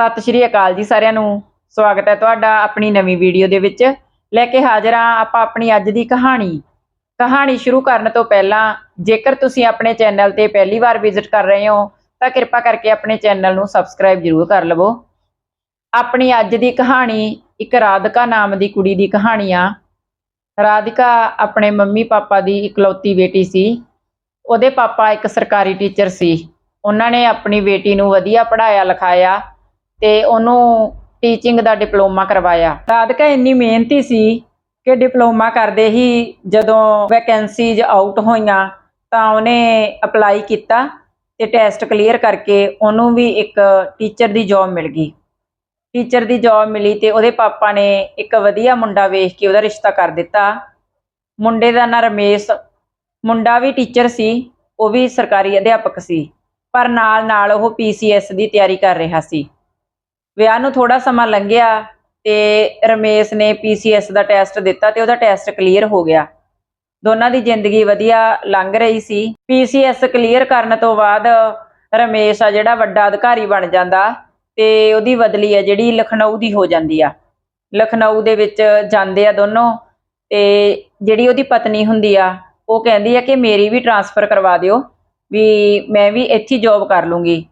ਸਤਿ ਸ਼੍ਰੀ ਅਕਾਲ ਜੀ ਸਾਰਿਆਂ ਨੂੰ। ਸਵਾਗਤ ਹੈ ਤੁਹਾਡਾ ਆਪਣੀ ਨਵੀਂ ਵੀਡੀਓ ਦੇ ਵਿੱਚ। ਲੈ ਕੇ ਹਾਜ਼ਰ ਹਾਂ ਆਪਾਂ ਆਪਣੀ ਅੱਜ ਦੀ ਕਹਾਣੀ। ਕਹਾਣੀ ਸ਼ੁਰੂ ਕਰਨ ਤੋਂ ਪਹਿਲਾਂ ਜੇਕਰ ਤੁਸੀਂ ਆਪਣੇ ਚੈਨਲ ਤੇ ਪਹਿਲੀ ਵਾਰ ਵਿਜ਼ਿਟ ਕਰ ਰਹੇ ਹੋ, ਤਾਂ ਕਿਰਪਾ ਕਰਕੇ ਆਪਣੇ ਚੈਨਲ ਨੂੰ ਸਬਸਕ੍ਰਾਈਬ ਜ਼ਰੂਰ ਕਰ ਲਵੋ। ਆਪਣੀ ਅੱਜ ਦੀ ਕਹਾਣੀ ਇੱਕ ਰਾਧਿਕਾ ਨਾਮ ਦੀ ਕੁੜੀ ਦੀ ਕਹਾਣੀ ਆ। ਰਾਧਿਕਾ ਆਪਣੇ ਮੰਮੀ ਪਾਪਾ ਦੀ ਇਕਲੌਤੀ ਬੇਟੀ ਸੀ। ਉਹਦੇ ਪਾਪਾ ਇੱਕ ਸਰਕਾਰੀ ਟੀਚਰ ਸੀ। ਉਹਨਾਂ ਨੇ ਆਪਣੀ ਬੇਟੀ ਨੂੰ ਵਧੀਆ ਪੜ੍ਹਾਇਆ ਲਿਖਾਇਆ ਤੇ ਉਹਨੂੰ ਟੀਚਿੰਗ ਦਾ ਡਿਪਲੋਮਾ ਕਰਵਾਇਆ। ਰਾਧਿਕਾ ਇੰਨੀ ਮਿਹਨਤੀ ਸੀ ਕਿ ਡਿਪਲੋਮਾ ਕਰਦੇ ਹੀ ਜਦੋਂ ਵੈਕੈਂਸੀਜ਼ ਆਊਟ ਹੋਈਆਂ, ਤਾਂ ਉਹਨੇ ਅਪਲਾਈ ਕੀਤਾ ਤੇ ਟੈਸਟ ਕਲੀਅਰ ਕਰਕੇ ਉਹਨੂੰ ਵੀ ਇੱਕ ਟੀਚਰ ਦੀ ਜੌਬ ਮਿਲ ਗਈ। ਟੀਚਰ ਦੀ ਜੌਬ ਮਿਲੀ ਤੇ ਉਹਦੇ ਪਾਪਾ ਨੇ ਇੱਕ ਵਧੀਆ ਮੁੰਡਾ ਵੇਖ ਕੇ ਉਹਦਾ ਰਿਸ਼ਤਾ ਕਰ ਦਿੱਤਾ। ਮੁੰਡੇ ਦਾ ਨਾਂ ਰਮੇਸ਼, ਮੁੰਡਾ ਵੀ ਟੀਚਰ ਸੀ, ਉਹ ਵੀ ਸਰਕਾਰੀ ਅਧਿਆਪਕ ਸੀ, ਪਰ ਨਾਲ ਨਾਲ ਉਹ ਪੀਸੀਐਸ ਦੀ ਤਿਆਰੀ ਕਰ ਰਿਹਾ ਸੀ। ਵਿਆਹ ਨੂੰ ਥੋੜਾ ਸਮਾਂ ਲੰਘਿਆ ਤੇ ਰਮੇਸ਼ ਨੇ ਪੀਸੀਐਸ ਦਾ ਟੈਸਟ ਦਿੱਤਾ ਤੇ ਉਹਦਾ ਟੈਸਟ ਕਲੀਅਰ ਹੋ ਗਿਆ। ਦੋਨਾਂ ਦੀ ਜ਼ਿੰਦਗੀ ਵਧੀਆ ਲੰਘ ਰਹੀ ਸੀ। ਪੀਸੀਐਸ ਕਲੀਅਰ ਕਰਨ ਤੋਂ ਬਾਅਦ ਰਮੇਸ਼ ਆ ਜਿਹੜਾ ਵੱਡਾ ਅਧਿਕਾਰੀ ਬਣ ਜਾਂਦਾ ਤੇ ਉਹਦੀ ਬਦਲੀ ਆ ਜਿਹੜੀ ਲਖਨਊ ਦੀ ਹੋ ਜਾਂਦੀ ਆ। ਲਖਨਊ ਦੇ ਵਿੱਚ ਜਾਂਦੇ ਆ ਦੋਨੋਂ ਤੇ ਜਿਹੜੀ ਉਹਦੀ ਪਤਨੀ ਹੁੰਦੀ ਆ, ਉਹ ਕਹਿੰਦੀ ਆ ਕਿ ਮੇਰੀ ਵੀ ਟਰਾਂਸਫਰ ਕਰਵਾ ਦਿਓ ਵੀ ਮੈਂ ਵੀ ਇੱਥੇ ਜੌਬ ਕਰ ਲੂੰਗੀ।